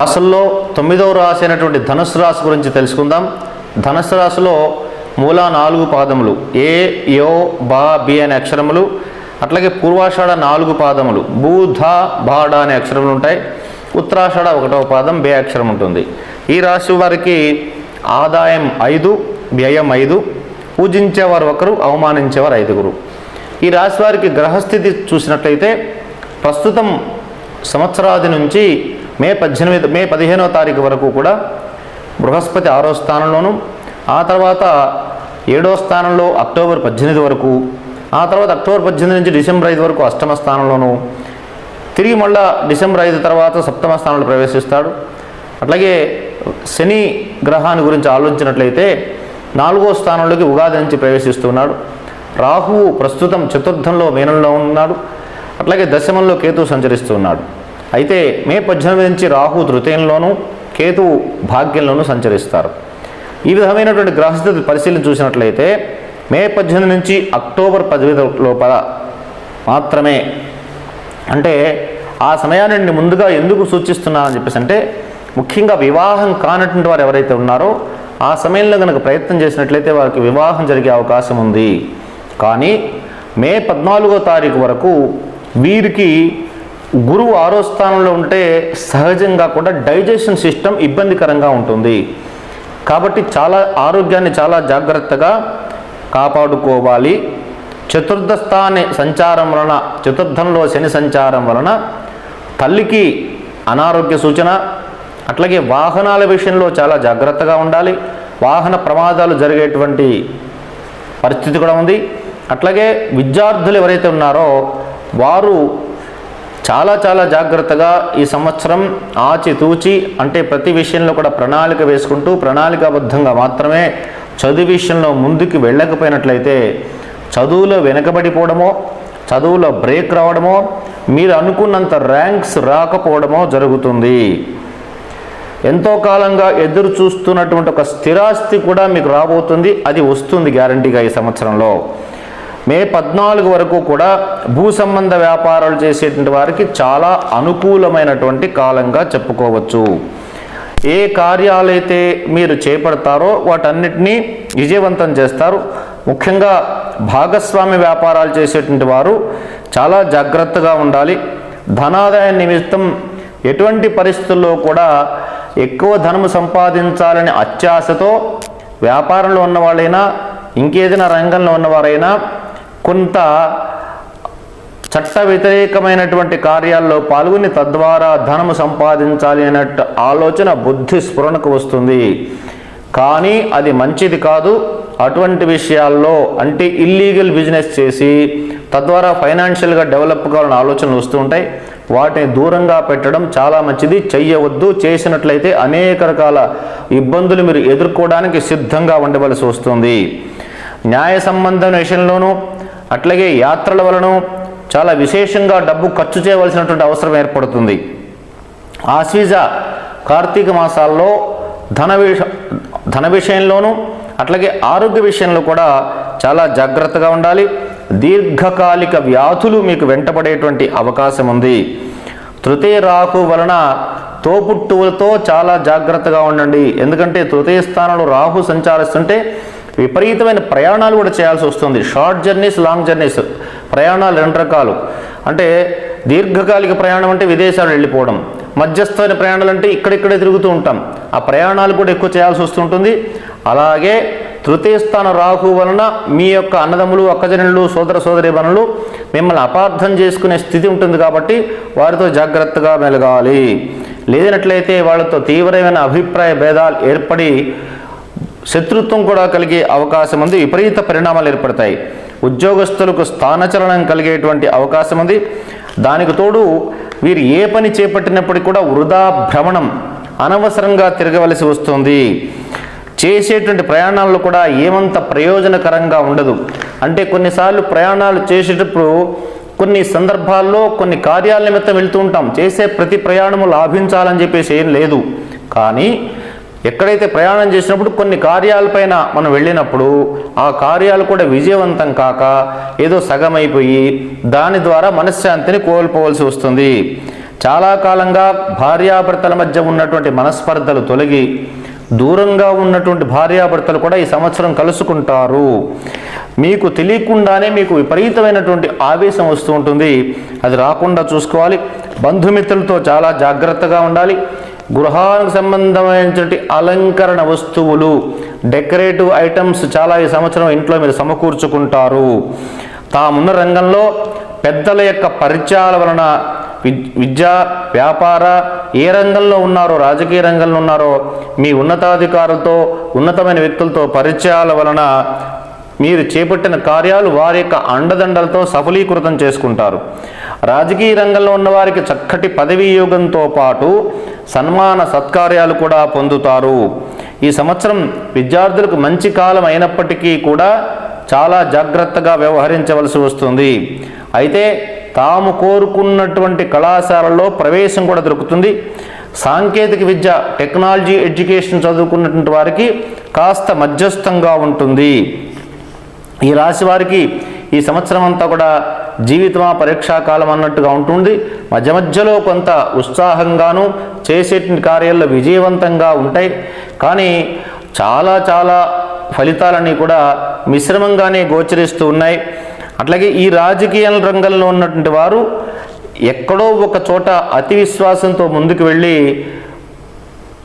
రాసుల్లో తొమ్మిదవ రాశి అయినటువంటి ధనుసు రాశి గురించి తెలుసుకుందాం. ధనుసు రాశిలో మూల నాలుగు పాదములు ఏ యో బా బి అనే అక్షరములు అట్లాగే పూర్వాషాఢ నాలుగు పాదములు భూ ధ బాడ అనే అక్షరములు ఉంటాయి. ఉత్తరాషాఢ ఒకటవ పాదం బే అక్షరం ఉంటుంది. ఈ రాశి వారికి ఆదాయం ఐదు వ్యయం ఐదు పూజించేవారు ఒకరు అవమానించేవారు ఐదుగురు. ఈ రాశి వారికి గ్రహస్థితి చూసినట్లయితే ప్రస్తుతం సంవత్సరాది నుంచి మే పద్దెనిమిది మే పదిహేనో తారీఖు వరకు కూడా బృహస్పతి ఆరో స్థానంలోను ఆ తర్వాత ఏడో స్థానంలో అక్టోబర్ పద్దెనిమిది వరకు ఆ తర్వాత అక్టోబర్ పద్దెనిమిది నుంచి డిసెంబర్ ఐదు వరకు అష్టమ స్థానంలోను తిరిగి మళ్ళా డిసెంబర్ ఐదు తర్వాత సప్తమ స్థానంలో ప్రవేశిస్తాడు. అట్లాగే శని గ్రహాన్ని గురించి ఆలోచించినట్లయితే నాలుగో స్థానంలోకి ఉగాది నుంచి ప్రవేశిస్తున్నాడు. రాహువు ప్రస్తుతం చతుర్థంలో మీనంలో ఉన్నాడు. అట్లాగే దశమంలో కేతు సంచరిస్తున్నాడు. అయితే మే పద్దెనిమిది నుంచి రాహు తృతీయంలోనూ కేతు భాగ్యంలోనూ సంచరిస్తారు. ఈ విధమైనటువంటి గ్రహస్థితి పరిశీలన చూసినట్లయితే మే పద్దెనిమిది నుంచి అక్టోబర్ పదిహేను లోపల మాత్రమే. అంటే ఆ సమయాన్ని ముందుగా ఎందుకు సూచిస్తున్నానని చెప్పేసి అంటే ముఖ్యంగా వివాహం కానటువంటి వారు ఎవరైతే ఉన్నారో ఆ సమయంలో కనుక ప్రయత్నం చేసినట్లయితే వారికి వివాహం జరిగే అవకాశం ఉంది. కానీ మే పద్నాలుగో తారీఖు వరకు వీరికి గురువు ఆరో స్థానంలో ఉంటే సహజంగా కూడా డైజెషన్ సిస్టమ్ ఇబ్బందికరంగా ఉంటుంది. కాబట్టి చాలా ఆరోగ్యాన్ని చాలా జాగ్రత్తగా కాపాడుకోవాలి. చతుర్థ స్థాని సంచారం వలన చతుర్థంలో శని సంచారం వలన తల్లికి అనారోగ్య సూచన అట్లాగే వాహనాల విషయంలో చాలా జాగ్రత్తగా ఉండాలి. వాహన ప్రమాదాలు జరిగేటువంటి పరిస్థితి కూడా ఉంది. అట్లాగే విద్యార్థులు ఎవరైతే ఉన్నారో వారు చాలా చాలా జాగ్రత్తగా ఈ సంవత్సరం ఆచితూచి అంటే ప్రతి విషయంలో కూడా ప్రణాళిక వేసుకుంటూ ప్రణాళికాబద్ధంగా మాత్రమే చదువు విషయంలో ముందుకు వెళ్ళకపోయినట్లయితే చదువులో వెనకబడిపోవడమో చదువులో బ్రేక్ రావడమో మీరు అనుకున్నంత ర్యాంక్స్ రాకపోవడమో జరుగుతుంది. ఎంతో కాలంగా ఎదురు చూస్తున్నటువంటి ఒక స్థిరాస్తి కూడా మీకు రాబోతుంది అది వస్తుంది గ్యారంటీగా ఈ సంవత్సరంలో. మే పద్నాలుగు వరకు కూడా భూ సంబంధ వ్యాపారాలు చేసేటువంటి వారికి చాలా అనుకూలమైనటువంటి కాలంగా చెప్పుకోవచ్చు. ఏ కార్యాలైతే మీరు చేపడతారో వాటన్నిటినీ విజయవంతం చేస్తారు. ముఖ్యంగా భాగస్వామి వ్యాపారాలు చేసేటువంటి వారు చాలా జాగ్రత్తగా ఉండాలి. ధనాదాయ నిమిత్తం ఎటువంటి పరిస్థితుల్లో కూడా ఎక్కువ ధనము సంపాదించాలని అత్యాశతో వ్యాపారంలో ఉన్నవాళ్ళైనా ఇంకేదైనా రంగంలో ఉన్నవారైనా కొంత చట్ట వ్యతిరేకమైనటువంటి కార్యాల్లో పాల్గొని తద్వారా ధనము సంపాదించాలి అన్నట్టు ఆలోచన బుద్ధి స్ఫురణకు వస్తుంది. కానీ అది మంచిది కాదు. అటువంటి విషయాల్లో అంటే ఇల్లీగల్ బిజినెస్ చేసి తద్వారా ఫైనాన్షియల్గా డెవలప్ కావాలని ఆలోచనలు వస్తూ ఉంటాయి. వాటిని దూరంగా పెట్టడం చాలా మంచిది. చెయ్యవద్దు. చేసినట్లయితే అనేక రకాల ఇబ్బందులు మీరు ఎదుర్కోవడానికి సిద్ధంగా ఉండవలసి వస్తుంది. న్యాయ సంబంధం విషయంలోనూ అట్లాగే యాత్రల వలన చాలా విశేషంగా డబ్బు ఖర్చు చేయవలసినటువంటి అవసరం ఏర్పడుతుంది. ఆశ్వీజ కార్తీక మాసాల్లో ధన విష ధన విషయంలోనూ అట్లాగే ఆరోగ్య విషయంలో కూడా చాలా జాగ్రత్తగా ఉండాలి. దీర్ఘకాలిక వ్యాధులు మీకు వెంటపడేటువంటి అవకాశం ఉంది. తృతీయ రాహు వలన తోపుట్టువులతో చాలా జాగ్రత్తగా ఉండండి. ఎందుకంటే తృతీయ స్థానంలో రాహు సంచారిస్తుంటే విపరీతమైన ప్రయాణాలు కూడా చేయాల్సి వస్తుంది. షార్ట్ జర్నీస్ లాంగ్ జర్నీస్ ప్రయాణాలు రెండు రకాలు. అంటే దీర్ఘకాలిక ప్రయాణం అంటే విదేశాలు వెళ్ళిపోవడం. మధ్యస్థమైన ప్రయాణాలు అంటే ఇక్కడిక్కడే తిరుగుతూ ఉంటాం. ఆ ప్రయాణాలు కూడా ఎక్కువ చేయాల్సి వస్తుంటుంది అలాగే తృతీయ స్థాన రాహు వలన మీ యొక్క అన్నదమ్ములు అక్కజనులు సోదర సోదరి బనులు మిమ్మల్ని అపార్థం చేసుకునే స్థితి ఉంటుంది కాబట్టి వారితో జాగ్రత్తగా మెలగాలి. లేనట్లయితే వాళ్ళతో తీవ్రమైన అభిప్రాయ భేదాలు ఏర్పడి శత్రుత్వం కూడా కలిగే అవకాశం ఉంది విపరీత పరిణామాలు ఏర్పడతాయి. ఉద్యోగస్తులకు స్థానచలనం కలిగేటువంటి అవకాశం ఉంది దానికి తోడు వీరు ఏ పని చేపట్టినప్పటికీ కూడా వృధా భ్రమణం అనవసరంగా తిరగవలసి వస్తుంది. చేసేటువంటి ప్రయాణాల్లో కూడా ఏమంత ప్రయోజనకరంగా ఉండదు. అంటే కొన్నిసార్లు ప్రయాణాలు చేసేటప్పుడు కొన్ని సందర్భాల్లో కొన్ని కార్యాల నిమిత్తం వెళ్తూ ఉంటాం. చేసే ప్రతి ప్రయాణము లాభించాలని చెప్పేసి ఏం లేదు. కానీ ఎక్కడైతే ప్రయాణం చేసినప్పుడు కొన్ని కార్యాలపైన మనం వెళ్ళినప్పుడు ఆ కార్యాలు కూడా విజయవంతం కాక ఏదో సగమైపోయి దాని ద్వారా మనశ్శాంతిని కోల్పోవలసి వస్తుంది. చాలా కాలంగా భార్యాభర్తల మధ్య ఉన్నటువంటి మనస్పర్ధలు తొలగి దూరంగా ఉన్నటువంటి భార్యాభర్తలు కూడా ఈ సంవత్సరం కలుసుకుంటారు. మీకు తెలియకుండానే మీకు విపరీతమైనటువంటి ఆవేశం వస్తూ ఉంటుంది. అది రాకుండా చూసుకోవాలి. బంధుమిత్రులతో చాలా జాగ్రత్తగా ఉండాలి. గృహానికి సంబంధమైనటువంటి అలంకరణ వస్తువులు డెకరేటివ్ ఐటమ్స్ చాలా ఈ సంవత్సరం ఇంట్లో మీరు సమకూర్చుకుంటారు. తామున్న రంగంలో పెద్దల యొక్క పరిచయాల వలన విద్య వ్యాపార ఏ రంగంలో ఉన్నారో రాజకీయ రంగంలో ఉన్నారో మీ ఉన్నతాధికారులతో ఉన్నతమైన వ్యక్తులతో పరిచయాల వలన మీరు చేపట్టిన కార్యాలు వారి యొక్క అండదండలతో సఫలీకృతం చేసుకుంటారు. రాజకీయ రంగంలో ఉన్నవారికి చక్కటి పదవీ యోగంతో పాటు సన్మాన సత్కార్యాలు కూడా పొందుతారు. ఈ సంవత్సరం విద్యార్థులకు మంచి కాలం అయినప్పటికీ కూడా చాలా జాగ్రత్తగా వ్యవహరించవలసి వస్తుంది. అయితే తాము కోరుకున్నటువంటి కళాశాలలో ప్రవేశం కూడా దొరుకుతుంది. సాంకేతిక విద్య టెక్నాలజీ ఎడ్యుకేషన్ చదువుకున్నటువంటి వారికి కాస్త మధ్యస్థంగా ఉంటుంది. ఈ రాశి వారికి ఈ సంవత్సరం అంతా కూడా జీవితమా పరీక్షాకాలం అన్నట్టుగా ఉంటుంది మధ్య మధ్యలో కొంత ఉత్సాహంగాను చేసే కార్యాల్లో విజయవంతంగా ఉంటాయి. కానీ చాలా చాలా ఫలితాలన్నీ కూడా మిశ్రమంగానే గోచరిస్తూ ఉన్నాయి. అట్లాగే ఈ రాజకీయ రంగంలో ఉన్నటువంటి వారు ఎక్కడో ఒక చోట అతి విశ్వాసంతో ముందుకు వెళ్ళి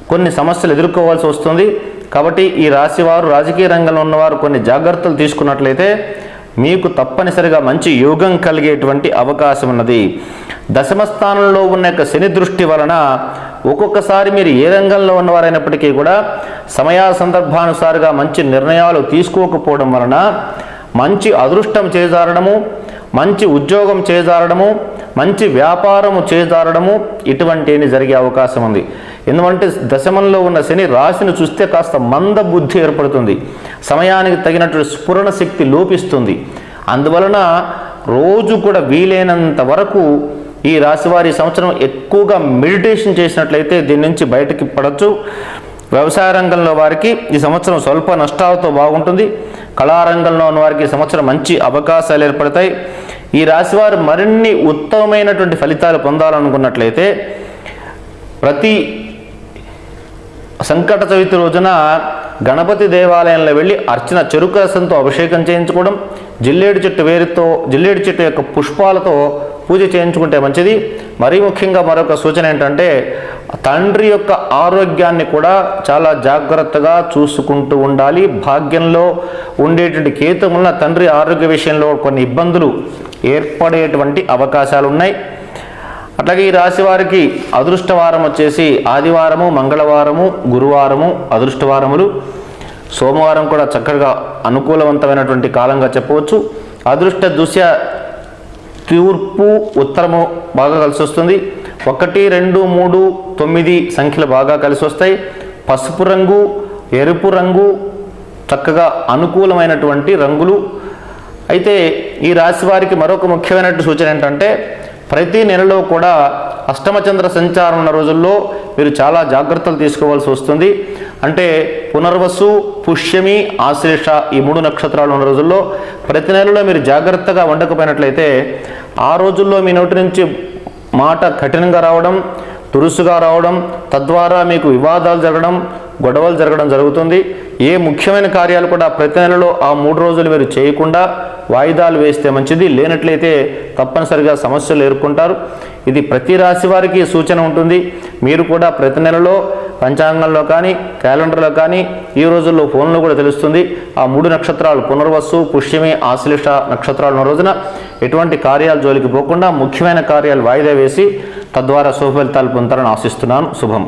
కొన్ని సమస్యలు ఎదుర్కోవాల్సి వస్తుంది. కాబట్టి ఈ రాశివారు రాజకీయ రంగంలో ఉన్నవారు కొన్ని జాగ్రత్తలు తీసుకున్నట్లయితే మీకు తప్పనిసరిగా మంచి యోగం కలిగేటువంటి అవకాశం ఉన్నది. దశమ స్థానంలో ఉన్న యొక్క శని దృష్టి వలన ఒక్కొక్కసారి మీరు ఏ రంగంలో ఉన్నవారైనప్పటికీ కూడా సమయా సందర్భానుసారిగా మంచి నిర్ణయాలు తీసుకోకపోవడం వలన మంచి అదృష్టం చేజారడము మంచి ఉద్యోగం చేజారడము మంచి వ్యాపారము చేజారడము ఇటువంటివి జరిగే అవకాశం ఉంది. ఎందుకంటే దశమంలో ఉన్న శని రాశిని చూస్తే కాస్త మంద బుద్ధి ఏర్పడుతుంది. సమయానికి తగినటువంటి స్ఫురణ శక్తి లోపిస్తుంది. అందువలన రోజు కూడా వీలైనంత వరకు ఈ రాశివారి సంవత్సరం ఎక్కువగా మెడిటేషన్ చేసినట్లయితే దీని నుంచి బయటకి పడవచ్చు వ్యవసాయ రంగంలో వారికి ఈ సంవత్సరం స్వల్ప నష్టాలతో బాగుంటుంది. కళారంగంలో ఉన్న వారికి ఈ సంవత్సరం మంచి అవకాశాలు ఏర్పడతాయి. ఈ రాశివారు మరిన్ని ఉత్తమమైనటువంటి ఫలితాలు పొందాలనుకున్నట్లయితే ప్రతి సంకట చవితి రోజున గణపతి దేవాలయంలో వెళ్ళి అర్చన చెరుకు రసంతో అభిషేకం చేయించుకోవడం జిల్లేడు చెట్టు వేరుతో జిల్లేడు చెట్టు యొక్క పుష్పాలతో పూజ చేయించుకుంటే మంచిది. మరీ ముఖ్యంగా మరొక సూచన ఏంటంటే తండ్రి యొక్క ఆరోగ్యాన్ని కూడా చాలా జాగ్రత్తగా చూసుకుంటూ ఉండాలి. భాగ్యంలో ఉండేటువంటి కేతు వలన తండ్రి ఆరోగ్య విషయంలో కొన్ని ఇబ్బందులు ఏర్పడేటువంటి అవకాశాలు ఉన్నాయి అట్లాగే ఈ రాశి వారికి అదృష్టవారం వచ్చేసి ఆదివారము మంగళవారము గురువారము అదృష్టవారములు. సోమవారం కూడా చక్కగా అనుకూలవంతమైనటువంటి కాలంగా చెప్పవచ్చు. అదృష్ట దృశ్య తూర్పు ఉత్తరము బాగా కలిసి వస్తుంది ఒకటి రెండు మూడు తొమ్మిది సంఖ్యలు బాగా కలిసి వస్తాయి పసుపు రంగు ఎరుపు రంగు చక్కగా అనుకూలమైనటువంటి రంగులు. అయితే ఈ రాశి వారికి మరొక ముఖ్యమైనటువంటి సూచన ఏంటంటే ప్రతి నెలలో కూడా అష్టమచంద్ర సంచారం ఉన్న రోజుల్లో మీరు చాలా జాగ్రత్తలు తీసుకోవాల్సి వస్తుంది. అంటే పునర్వసు పుష్యమి ఆశ్లేష ఈ మూడు నక్షత్రాలు ఉన్న రోజుల్లో ప్రతి నెలలో మీరు జాగ్రత్తగా ఉండకపోయినట్లయితే ఆ రోజుల్లో మీ నోటి నుంచి మాట కఠినంగా రావడం తురుసుగా రావడం తద్వారా మీకు వివాదాలు జరగడం గొడవలు జరగడం జరుగుతుంది. ఏ ముఖ్యమైన కార్యాలు కూడా ప్రతి నెలలో ఆ మూడు రోజులు మీరు చేయకుండా వాయిదాలు వేస్తే మంచిది. లేనట్లయితే తప్పనిసరిగా సమస్యలు ఎదుర్కొంటారు. ఇది ప్రతి రాశి వారికి సూచన ఉంటుంది. మీరు కూడా ప్రతి నెలలో పంచాంగంలో కానీ క్యాలెండర్లో కానీ ఈ రోజుల్లో ఫోన్లో కూడా తెలుస్తుంది. ఆ మూడు నక్షత్రాలు పునర్వస్సు పుష్యమి ఆశ్లిష్ట నక్షత్రాలు ఉన్న రోజున ఎటువంటి కార్యాలు జోలికి పోకుండా ముఖ్యమైన కార్యాలు వాయిదా వేసి తద్వారా శుభ ఫలితాలు పొందుతారని ఆశిస్తున్నాను. శుభం.